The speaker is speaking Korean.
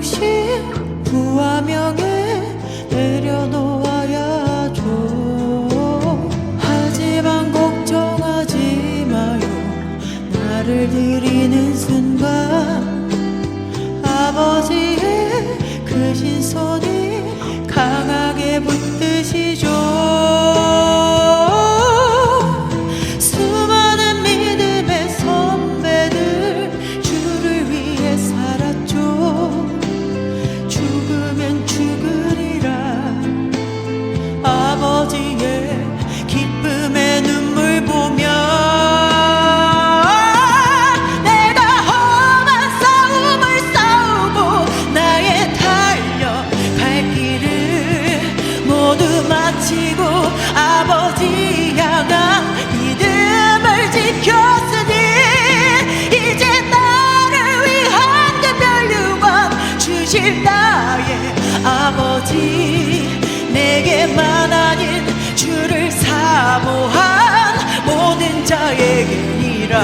없이 부하명에 내려놓아야죠. 하지만 걱정하지 마요. 나를 들이는 순간 아버지의 그 신손이 강하게 붙드시죠. 모두 마치고 아버지 향한 믿음을 지켰으니 이제 나를 위한 그별 유감 주실 나의 아버지 내게만 아닌 주를 사모한 모든 자에게니라